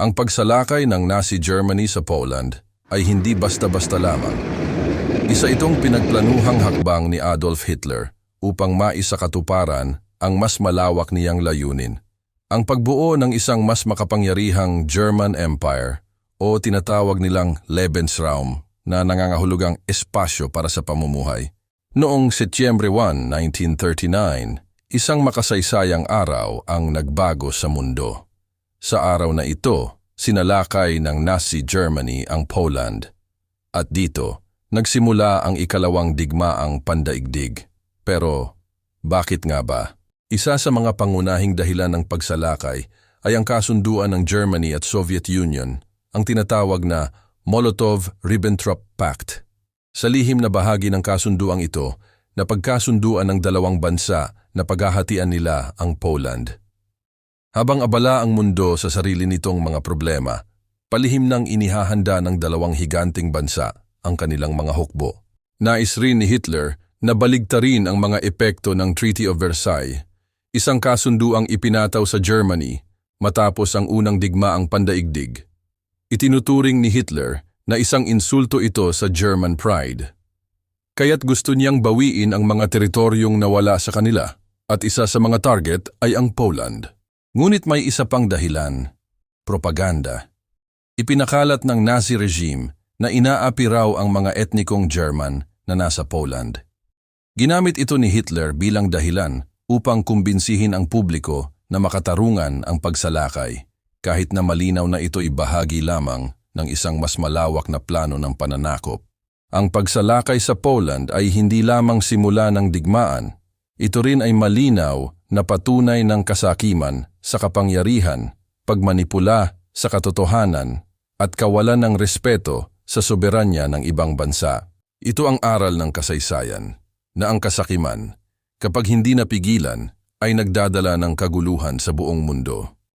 Ang pagsalakay ng Nazi Germany sa Poland ay hindi basta-basta lamang. Isa itong pinagplanuhang hakbang ni Adolf Hitler upang maisakatuparan ang mas malawak niyang layunin. Ang pagbuo ng isang mas makapangyarihang German Empire o tinatawag nilang Lebensraum na nangangahulugang espasyo para sa pamumuhay. Noong Setyembre 1, 1939, isang makasaysayang araw ang nagbago sa mundo. Sa araw na ito, sinalakay ng Nazi Germany ang Poland. At dito, nagsimula ang ikalawang digmaang pandaigdig. Pero, bakit nga ba? Isa sa mga pangunahing dahilan ng pagsalakay ay ang kasunduan ng Germany at Soviet Union, ang tinatawag na Molotov-Ribbentrop Pact. Sa lihim na bahagi ng kasunduang ito, na pagkasunduan ng dalawang bansa na paghahatian nila ang Poland. Habang abala ang mundo sa sarili nitong mga problema, palihim nang inihahanda ng dalawang higanting bansa ang kanilang mga hukbo. Nais rin ni Hitler na baligtarin ang mga epekto ng Treaty of Versailles, isang kasunduang ipinataw sa Germany matapos ang unang digmaang pandaigdig. Itinuturing ni Hitler na isang insulto ito sa German pride. Kaya't gusto niyang bawiin ang mga teritoryong nawala sa kanila at isa sa mga target ay ang Poland. Ngunit may isa pang dahilan, propaganda. Ipinakalat ng Nazi regime na inaapi raw ang mga etnikong German na nasa Poland. Ginamit ito ni Hitler bilang dahilan upang kumbinsihin ang publiko na makatarungan ang pagsalakay, kahit na malinaw na ito ibahagi lamang ng isang mas malawak na plano ng pananakop. Ang pagsalakay sa Poland ay hindi lamang simula ng digmaan, ito rin ay malinaw na patunay ng kasakiman sa kapangyarihan, pagmanipula sa katotohanan at kawalan ng respeto sa soberanya ng ibang bansa. Ito ang aral ng kasaysayan, na ang kasakiman, kapag hindi napigilan, ay nagdadala ng kaguluhan sa buong mundo.